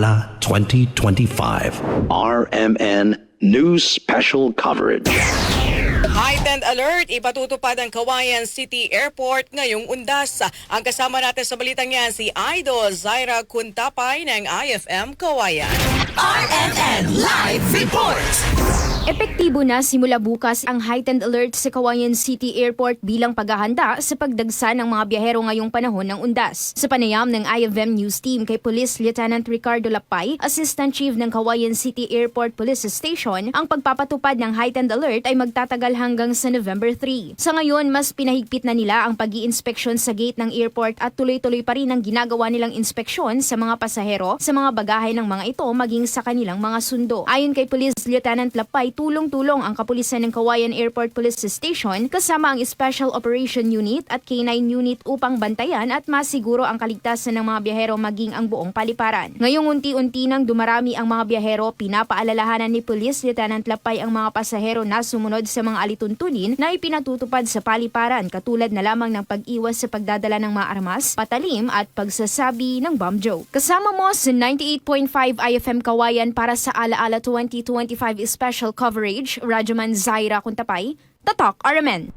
Gala 2025. RMN News Special Coverage. Heightened alert, ipatutupad ang Kawayan City Airport ngayong undas. Ang kasama natin sa balitang yan, si Idol Zaira Kuntapay ng IFM Kawayan. RMN Live Report! Epektibo na simula bukas ang heightened alert sa Kawayan City Airport bilang paghahanda sa pagdagsa ng mga biyahero ngayong panahon ng undas. Sa panayam ng IFM News Team kay Police Lieutenant Ricardo Lapay, Assistant Chief ng Kawayan City Airport Police Station, ang pagpapatupad ng heightened alert ay magtatagal hanggang sa November 3. Sa ngayon, mas pinahigpit na nila ang pag inspeksyon sa gate ng airport at tuloy-tuloy pa rin ang ginagawa nilang inspeksyon sa mga pasahero, sa mga bagahe ng mga ito maging sa kanilang mga sundo. Ayon kay Police Lieutenant Lapay, tulong-tulong ang kapulisan ng Kawayan Airport Police Station kasama ang Special Operation Unit at K9 Unit upang bantayan at masiguro ang kaligtasan ng mga biyahero maging ang buong paliparan. Ngayong unti-unti nang dumarami ang mga biyahero, pinapaalalahanan ni Police Lieutenant Lapay ang mga pasahero na sumunod sa mga alituntunin na ipinatutupad sa paliparan katulad na lamang ng pag-iwas sa pagdadala ng mga armas, patalim at pagsasabi ng bomb joke. Kasama mo sa 98.5 IFM Kawayan para sa Alaala 2025 Special Coverage, Rajaman Zaira Kuntapay, Tatak RMN.